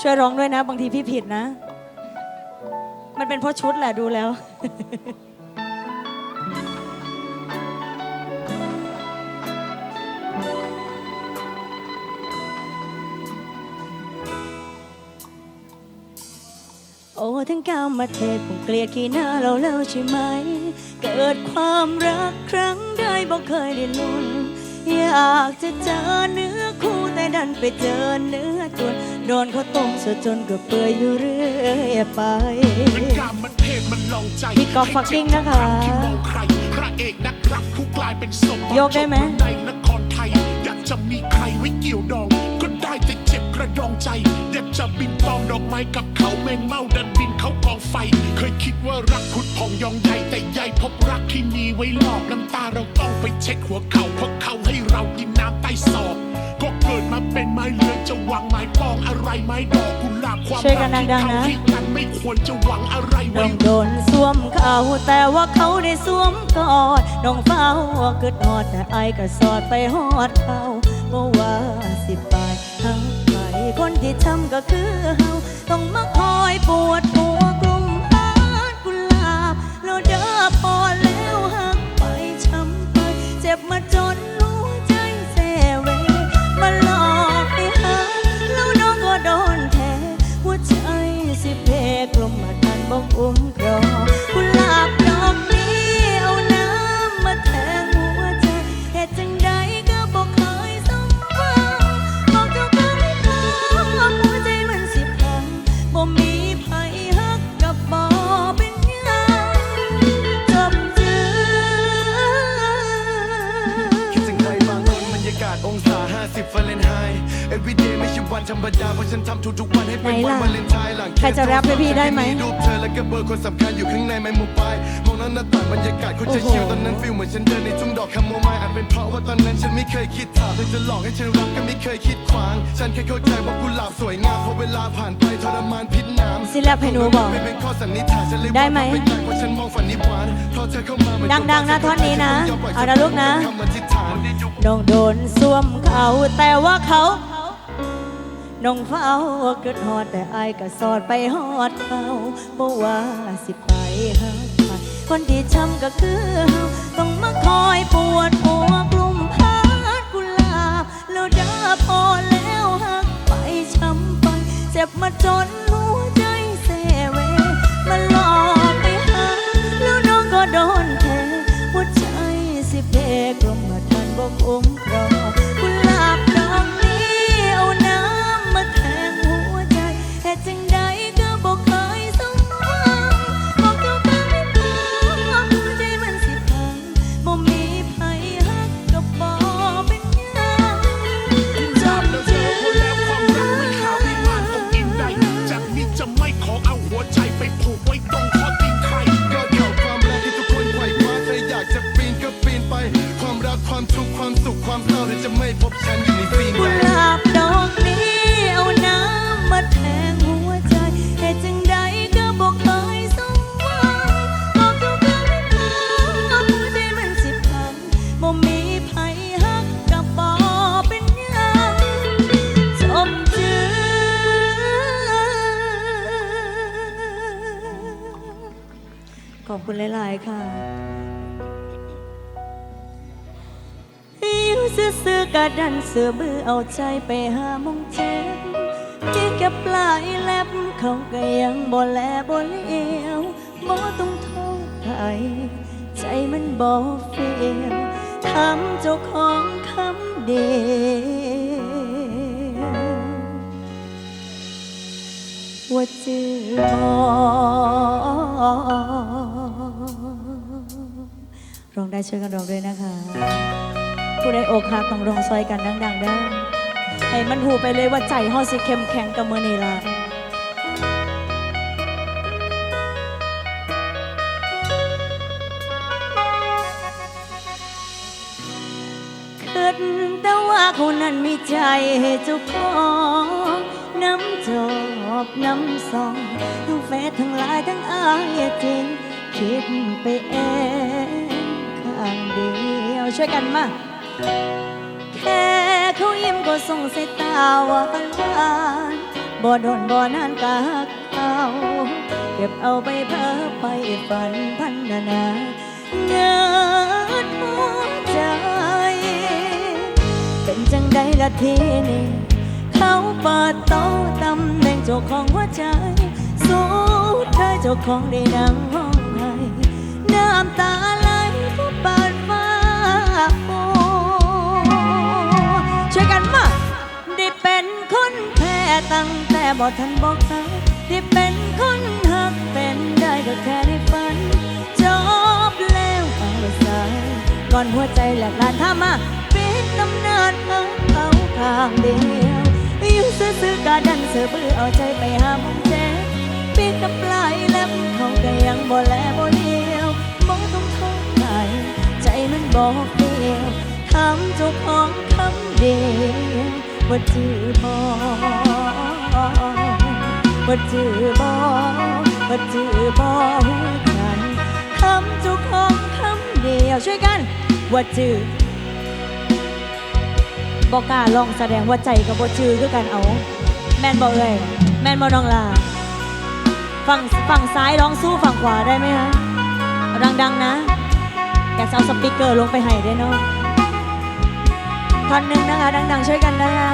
ช่วยร้องด้วยนะ บางทีพี่ผิดนะ มันเป็นเพราะชุดแหละดูแล้ว โอ้ทั้งกามมาเทพคงเกลียดขี้หน้าเราแล้วใช่ไหม เกิดความรักครั้งใดบอกเคยได้ลุ้น อยากจะเจอเนื้อคู่ ดันไปเจอเนื้อตัวโดนเขาต้มซะจนเกือบเปื่อยอยู่เรื่อยไป มันกามมันเทศมันลองใจพี่ก๊อฟฟักกิ้งนะคะ ที่มองใครพระเอกนักรักผู้กลายเป็นศพโยกได้ไหม ในนครไทย อยากจะมีใครไว้เกี่ยวดอง ก็ได้แต่เจ็บ กระดองใจอยากจะบินปองดอกไม้กับเขาแมงเม่าดันบินเขากองไฟ เคยคิดว่ารักพุดพองยองใหญ่แต่ใหญ่พบรักที่มีไว้หลอกน้ำตาเราต้องไปเช็ดหัวเขาเพราะเขาให้เรากินน้ำใต้ศอกก็เกิดมาเป็นไม้เลื้อยจะหวังไม้ปองอะไรไม้ดอกกุหลาบความช่วยกัรันกที่ดังๆเขานะให้กันไม่ควรจะหวังอะไรน้ไว้ องโดนสวมเขาแต่ว่าเขาได้สวมกอดน้องเฝ้าเกิดหอดแต่ไอายก็สอดไปหอดเขาบ่ว่าสิไปหักไป คนที่ทำก็คือเฮาต้องมาคอยปวดหัว รรมดาเพราะฉันทำทุกๆวันให้เป็นไหนวันล่ะวาเลนไทน์หลังใครจะแรปให้พี่ได้ไหมรูปเธอแล้วก็เบอร์คนสำคัญอยู่ข้างในไมโมบายมองหน้าหน้าต่างบรรยากาศคนจะโอ้โหชิลตอนนั้นฟิลเหมือนฉันเดินในทุ่งดอกคาโมไมล์อาจเป็นเพราะว่าตอนนั้นฉันไม่เคยคิดถามเธอจะหลอกให้ฉันรักก็ไม่เคยคิดขวาง ฉันแค่เข้าใจว่ากุหลาบสวยงามพอเวลาผ่านไปทรมานพิษน้ำสิแรปให้หนูบอกไม่เป็นข้อสันนิษฐานฉันเลยได้ไหมว่าเป็นเพราะฉันมองฝันนิพพานเพราะเธอเข้ามาเหมือนดังๆนะท่อนนี้นะเอานะลูกนะคำอธิษฐานน้องโดนสวมเขาแต่ว่าเขา น้องเฝ้าเกิดหอดแต่อายก็สอดไปหอดเฝ้าบ่ว่าสิไปหาครคนที่ช้ำก็คือเฮาต้องมาคอยปวด ดันเสือบือเอาใจไปหามงเจ็บที่แค่ปลายแล็บเขาก็ยังบ่แลบ่เลี้ยวบ่ต้องโทษใครใจมันบ่เฟียวทำเจ้าของคำเดียวว่าจือบ่ร้องได้ช่วยกันร้องด้วยนะคะ ผู้ใดอกหักต้องร้องซอยกันดังๆเด้ให้มันหูไปเลยว่าใจเฮาสิเข้มแข็งกับมือนี่ล่ะคิดแต่ว่าเขานั้นมีใจให้เจ้าของน้ำจอบน้ำซองทั้งแฟทั้งลายทั้งอายจริงคิดไปเองข้างเดียวช่วยกันมา แค่เขายิ้มก็ส่งสายตาหวานหวานบ่โดนบ่นานกาเขาเก็บเอาไปเพ้อไปฝันพันนานาเงินหัวใจ เป็นจังใดละทีนี้เขาเปิดโต๊ะตำแหน่งเจ้าของหัวใจ สู้ได้เจ้าของได้ดังห้องไห้น้ำตาไหล ตั้งแต่บ่ทันบอกใครได้เป็นคนหักเป็นได้ก็แค่ได้ฝัน จบแล้วเอาสายก่อนหัวใจแหลกลานถ้ามาปิดตำนานเอาเอาข้างเดียวอยู่ซื่อๆกาดันเสือบื้อเอาใจไปหามุมเจ็บปิดกับปลายเล็บเขาก็ยังบ่แลบ่เลียวมองต้องท้องไหใจมันบอกเดียวถามเจ้าของคำเดียวว่าจือบ่ว่าจือบ่ว่าจือบ่หัวใจคำจุกของคำเดียวช่วยกันว่าจือบอกกล้าลองแสดงว่าใจกับว่าจือคือกันเอา แมนบอกเลยแมนบอน้องลาฝั่งฝั่งซ้ายร้องสู้ฝั่งขวาได้ไหมคะดังๆนะอยากจะเอาสปีกเกอร์ลงไปให้ได้เนาะท่อนหนึ่งนะคะ ดังๆ ช่วยกันนะคะ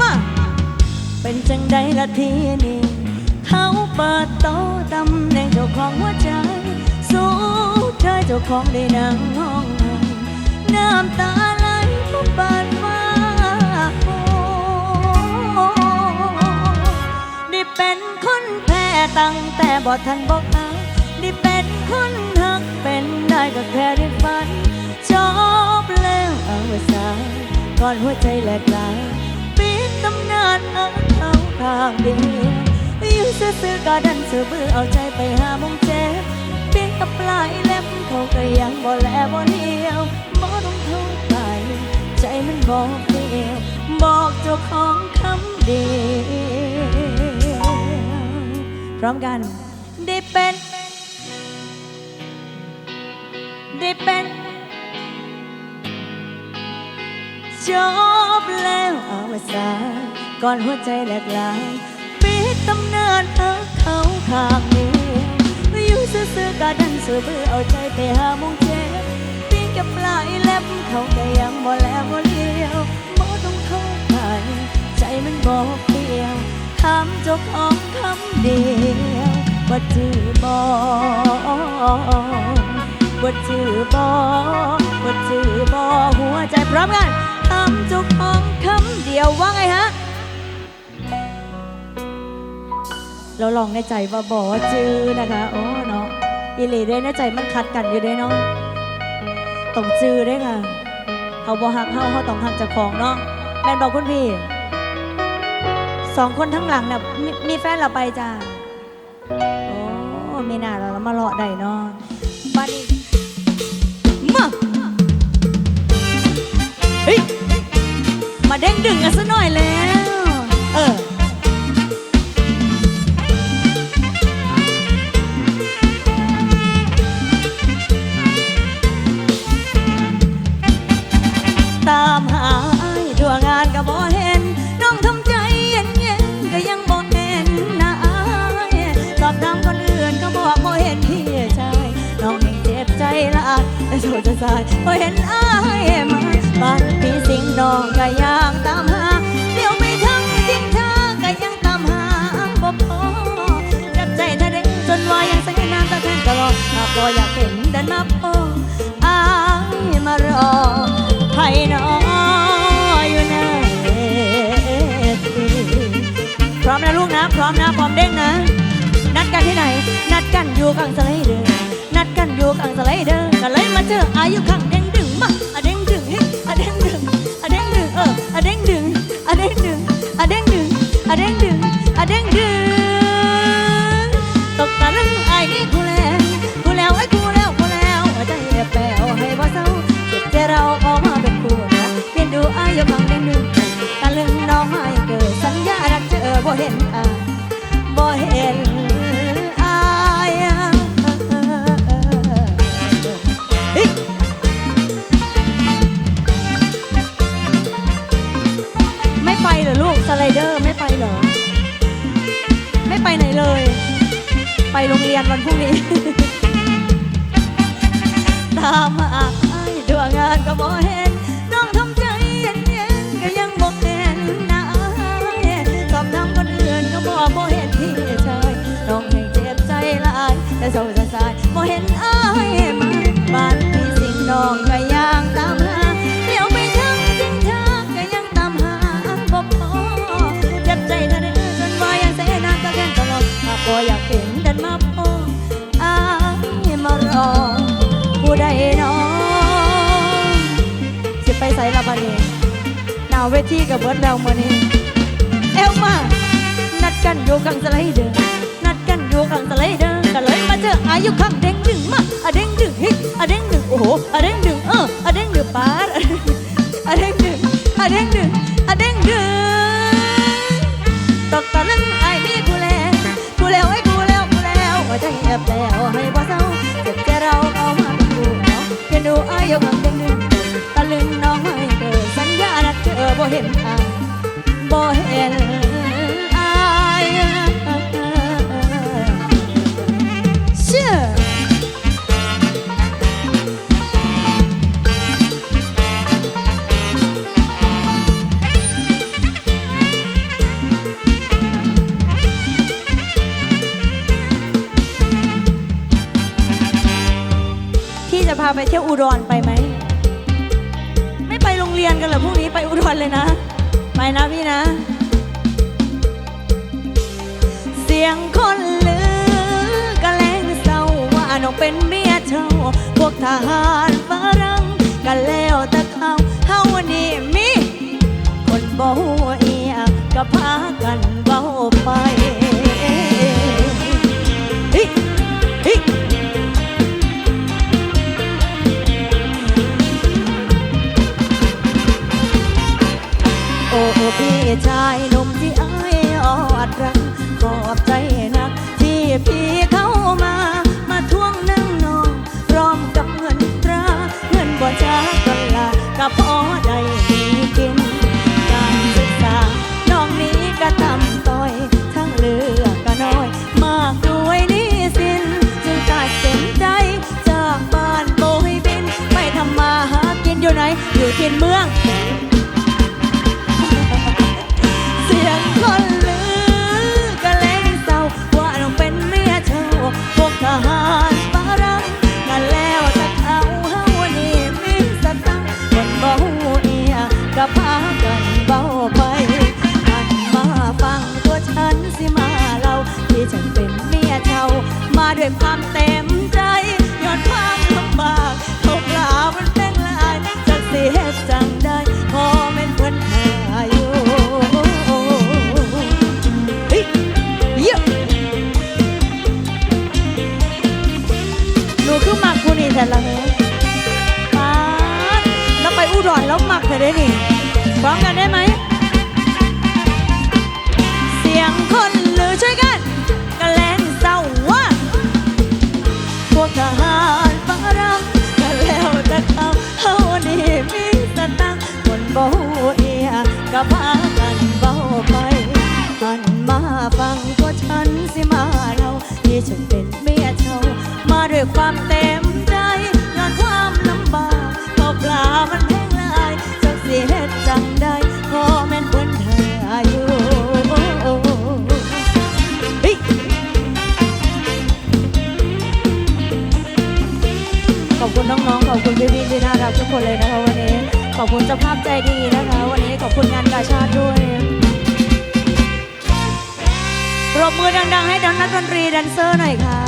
มา เป็นจังใดละทีนี้เขาเปิดโต๊ะตำแหน่งเจ้าของหัวใจ สู้เธอเจ้าของได้นั่งห้องน้ำตาไหลผู้บานฟ้าโอ้ได้เป็นคนแพ้ตั้งแต่บ่ทันบอกเอาได้เป็นคนหักเป็นได้ก็แค่ได้ฝันจบแล้วเอาสายก่อนหัวใจแหลกลายปิดตำนานเอา ข้างเดียวอยู่ซื่อๆก็ดันเสือบื้อเอาใจไปหามุมเจ็บปิดกับปลายเล็บเขาก็ยังบ่แลบ่เลี้ยวบ่ต้องโทษไป ใจมันบอกเดียวบอกเจ้าของคำเดียวพร้อมกัน ได้เป็น ได้เป็นจบแล้วเอามาสาย ก่อนหัวใจแหลกลายปิดตำนานเอาเขาข้างเดียวอยู่ซื่อๆก็ดันเสือเบื่อเอาใจไปหามงเจ็บปิ้งกับปลายเล็บเขาก็ยังบ่แล้วบ่เลี้ยวบ่ต้องเข้าไปใจมันบอกเดียวถามจ้าของคำเดียวว่าจือบอกว่าจือบ่ว่าจือบ่หัวใจพร้อมกันทำจุกของคำเดียวว่าไงฮะ เราลองในใจว่าบ่จือนะคะโอ้เนาะอีหลีได้ในใจมันขัดกันอยู่เด้เนาะต้องจือได้ค่ะเขาบ่หักเฮาเขาต้องหักเจ้าของเนาะแม่นบอกคุณพี่สองคนทั้งหลังน่ะมีมีแฟนเราไปจ้าโอ้ไม่น่าเรามาเลาะได้เนาะบ้านนี้มาเฮ้ยมาเด้งดึงกันซะหน่อยแล้ว เออ บ่อยากเห็นเดินมาพออายมารอให้น้องอยู่ในพร้อมนะลูกนะ พร้อมนะพร้อมเด้งนะ นัดกันที่ไหน นัดกันอยู่ข้างสไลเดอร์นัดกันอยู่ข้างสไลเดอร์ก็เลยมาเจออายุข้างเด้งดึงมาอะเด้งดึงเฮ้อะเด้งดึงอะเด้งดึงเอออะเด้งดึงอะเด้งดึงอะเด้งดึงอะเด้งดึง วันพรุ่งนี้ ตามมาอ้ดวงงานก็บ่เห็น น้องทำใจเย็นๆก็ยังบ่เห็นนะสอบทำคนอื่นก็บอกบ่เห็นพี่ชายน้องให้เจ็บใจหลายแต่เศร้าจะสายบ่เห็นอ้าย ละบัดนี้หนาวเวทีกับเบิร์ดแล้วมื้อนี้ เอวมานัดกันอยู่ข้างสไลเดอร์นัดกันอยู่ข้างสไลเดอร์ก็เลยมาเจออายุข้างเด้งดึงมาอะเด้งดึงฮิอะเด้งดึงโอ้โหอะเด้งดึงเอออะเด้งดึงปาดอะเด้งดึงอะเด้งดึงอะเด้งดึงตกตะลึงไอ้มีกูแล้วกูแล้วไอ้กูแล้วกูแล้วว่าจะเงียบแล้วให้บ่เศร้าเจ็บใจเราเอามาเป็นกูเนาะเห็นดูอายุข้าง เห็นทางบ่เห็นอายเชื่อพี่จะพาไปเที่ยวอุดรไป คนเลยนะ ไปนะพี่นะ เสียงคนลือกะแลงเศร้าว่าน้องเป็นเมียเจ้าพวกทหารฝรั่งกันแล้วแต่เขาเฮานี่มี คนบ่หัวเอียก็พากันเบาไป ด้วยความเต็มใจยอดความลำบากเขากล่าวมันเป็นลายจากสิเฮ็ดจังได้พอแม่นเพิ่นหาอยู่เฮ้ยหนูคือมักกูนี่แต่ละเฮ้ยป๊าดแล้วไปอุดรแล้วมักเธอได้นี่พร้อมกันได้ไหม อบคุณเจ้าภาพใจดีนะคะ วันนี้ขอบคุณงานกาชาติด้วยปรบมือดังๆ ให้ดนนักดนตรีแดนเซอร์หน่อยค่ะ